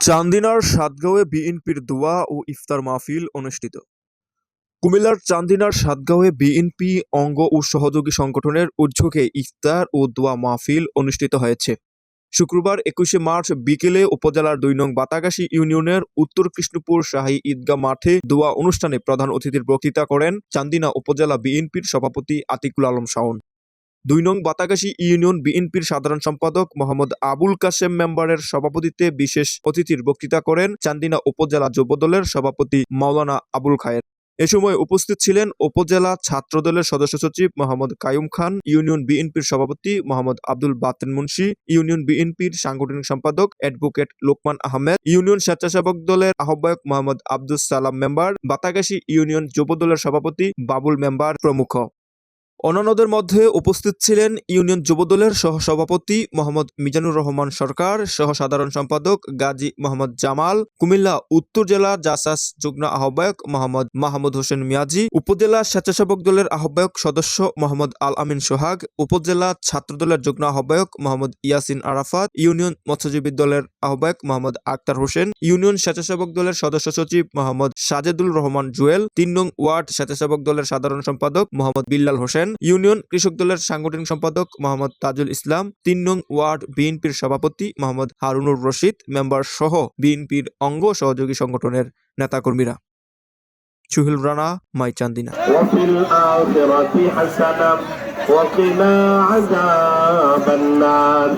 চান্দিনার সাতগাঁওয়ে বিএনপির দোয়া ও ইফতার মাহফিল অনুষ্ঠিত। কুমিল্লার চান্দিনার সাতগাঁওয়ে বিএনপি অঙ্গ ও সহযোগী সংগঠনের উদ্যোগে ইফতার ও দোয়া মাহফিল অনুষ্ঠিত হয়েছে। শুক্রবার একুশে মার্চ বিকেলে উপজেলার দুই নং বাতাগাসী ইউনিয়নের উত্তর কৃষ্ণপুর শাহী ঈদগাহ মাঠে দোয়া অনুষ্ঠানে প্রধান অতিথির বক্তৃতা করেন চান্দিনা উপজেলা বিএনপির সভাপতি আতিকুল আলম শাওন। দুই নং বাতাগাসী ইউনিয়ন বিএনপির সাধারণ সম্পাদক মোহাম্মদ আবুল কাশেম মেম্বারের সভাপতিত্বে বিশেষ অতিথির বক্তৃতা করেন চান্দিনা উপজেলা যুবদলের সভাপতি মাওলানা আবুল খায়ের। এ সময় উপস্থিত ছিলেন উপজেলা ছাত্রদলের সদস্য সচিব মোহাম্মদ কায়ুম খান, ইউনিয়ন বিএনপির সভাপতি মোহাম্মদ আব্দুল বাতেন মুন্সি, ইউনিয়ন বিএনপির সাংগঠনিক সম্পাদক অ্যাডভোকেট লোকমান আহমেদ, ইউনিয়ন স্বেচ্ছাসেবক দলের আহ্বায়ক মোহাম্মদ আব্দুল সালাম মেম্বার বাতাগাসী ইউনিয়ন যুবদলের সভাপতি বাবুল মেম্বার প্রমুখ। অন্যান্যদের মধ্যে উপস্থিত ছিলেন ইউনিয়ন যুবদলের সহসভাপতি মোহাম্মদ মিজানুর রহমান সরকার সহ সাধারণ সম্পাদক গাজী মোহাম্মদ জামাল, কুমিল্লা উত্তর জেলা জাসাস যুগ্ম আহ্বায়ক মোহাম্মদ মাহমুদ হোসেন মিয়াজি, উপজেলা স্বেচ্ছাসেবক দলের আহ্বায়ক সদস্য মোহাম্মদ আল আমিন সোহাগ, উপজেলা ছাত্রদলের যুগ্ম আহ্বায়ক মোহাম্মদ ইয়াসিন আরাফাত, ইউনিয়ন মৎস্যজীবী দলের আহ্বায়ক মোহাম্মদ আক্তার হোসেন, ইউনিয়ন স্বেচ্ছাসেবক দলের সদস্য সচিব মোহাম্মদ সাজেদুল রহমান জুয়েল, তিন নং ওয়ার্ড স্বেচ্ছাসেবক দলের সাধারণ সম্পাদক মোহাম্মদ বিল্লাল হোসেন ইউনিয়ন কৃষক দলের সাংগঠনিক সম্পাদক মোহাম্মদ তাজুল ইসলাম তিন নং ওয়ার্ড বিএনপির সভাপতি মোহাম্মদ হারুনুর রশিদ মেম্বার সহ বিএনপির অঙ্গ সহযোগী সংগঠনের নেতাকর্মীরা সুহিল রানা মাই চান্দিনা وفي الآخرة حسنة وقنا عذاب النار